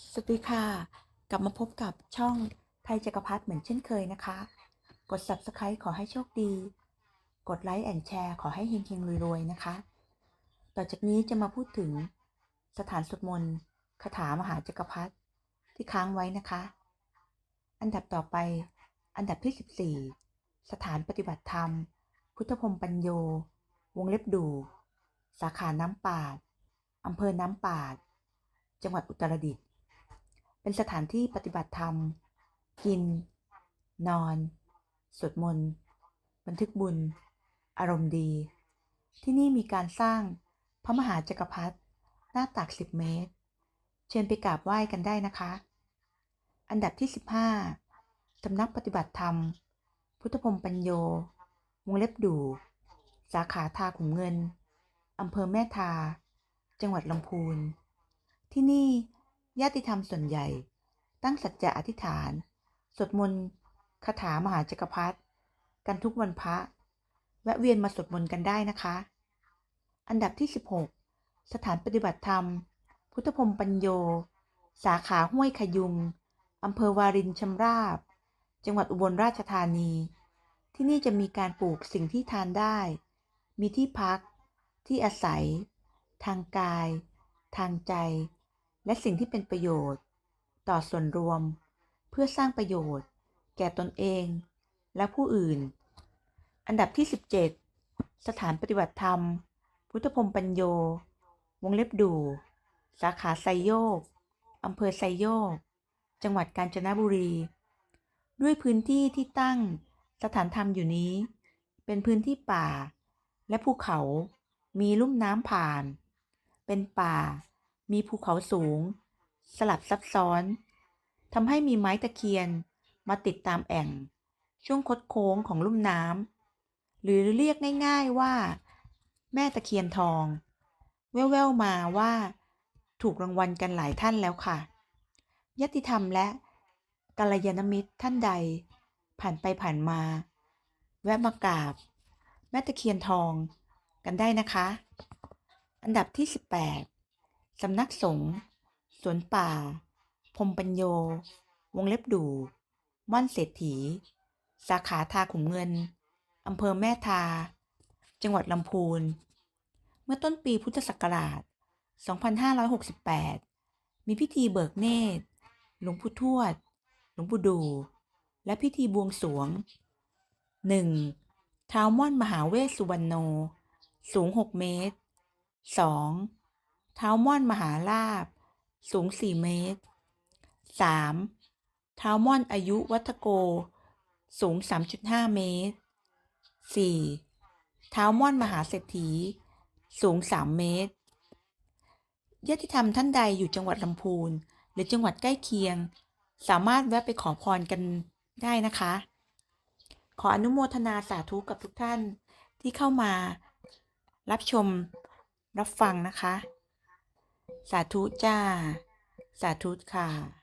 สวัสดีค่ะ กลับมาพบกับช่องไทยจักรพัฒเหมือนเช่นเคยนะคะ กด subscribe ขอให้โชคดี กดไลค์แอนแชร์ขอให้เฮงๆรวยๆนะคะ ต่อจากนี้จะมาพูดถึงสถานสวดมนต์คาถามหาจักรพรรดิที่ค้างไว้นะคะ อันดับต่อไป อันดับที่ 14 สถานปฏิบัติธรรม พุทธพรมปัญโย วงเล็บดูสาขาน้ำปาดอำเภอน้ำปาดจังหวัดอุตรดิตถ์ เป็นสถานที่ปฏิบัติธรรม กิน นอน สวดมนต์ บันทึกบุญ อารมณ์ดี ที่นี่มีการสร้างพระมหาจักรพรรดิหน้าตัก 10 เมตร เชิญไปกราบไหว้กันได้นะคะ อันดับที่ 15สำนักปฏิบัติธรรม พุทธพรมปัญโย วงเล็บดูสาขาทาขุมเงิน อำเภอแม่ทา จังหวัดลำพูน ที่นี่ ญาติธรรมส่วนใหญ่ ตั้งสัจจะอธิษฐาน สวดมนต์คาถามหาจักรพรรดิกันทุกวันพระ แวะเวียนมาสวดมนต์กันได้นะคะ อันดับที่ 16 สถานปฏิบัติธรรม พุทธพรมปัญโย สาขาห้วยขยุงอำเภอวารินชำราบ จังหวัดอุบลราชธานี ที่นี่จะมีการปลูกสิ่งที่ทานได้ มีที่พัก ที่อาศัย ทางกาย ทางใจ และสิ่งที่เป็นประโยชน์ ต่อส่วนรวม เพื่อสร้างประโยชน์ แก่ตนเอง และผู้อื่น อันดับที่ 17 สถานปฏิบัติธรรม พุทธพรมปัญโย วงเล็บดูสาขาไซโยกอำเภอไซโยก จังหวัดกาญจนบุรี ด้วยพื้นที่ที่ตั้งสถานธรรมอยู่นี้ เป็นพื้นที่ป่า และภูเขา มีลุ่มน้ำผ่าน เป็นป่า มีภูเขาสูง สลับซับซ้อนทำให้มีไม้ตะเคียนมาติดตามแอ่ง ช่วงคดโค้งของลุ่มน้ำหรือเรียกง่ายๆว่า แม่ตะเคียนทอง แว่วๆมาว่าถูกรางวัลกันหลายท่านแล้วค่ะ ยติธรรมและกัลยาณมิตรท่านใด ผ่านไปผ่านมา แวะมากราบ แม่ตะเคียนทองกันได้นะคะ อันดับที่ 18 สำนักสงฆ์สวนป่า พมปัญโย วงเล็บดูม่อนเศรษฐี สาขาทาขุมเงิน อำเภอแม่ทา จังหวัดลำพูน เมื่อต้นปีพุทธศักราช 2568 มีพิธีเบิกเนตร หลวงปู่ทวด หลวงปู่ดู และพิธีบวงสรวง 1. ท้าวม่อนมหาเวสสุวรรณโน สูง 6 เมตร 2. เท้าม่อนมหาลาบ สูง 4 เมตร 3. ท้าม่อนอายุวัฒโก สูง 3.5 เมตร 4. ท้าม่อนมหาเศรษฐี สูง 3 เมตรญาติธรรมท่านใดอยู่จังหวัดลำพูน หรือจังหวัดใกล้เคียง สามารถแวะไปขอพรกันได้นะคะ ขออนุโมทนาสาธุกับทุกท่านที่เข้ามารับชมรับฟังนะคะ สาธุจ้า สาธุค่ะ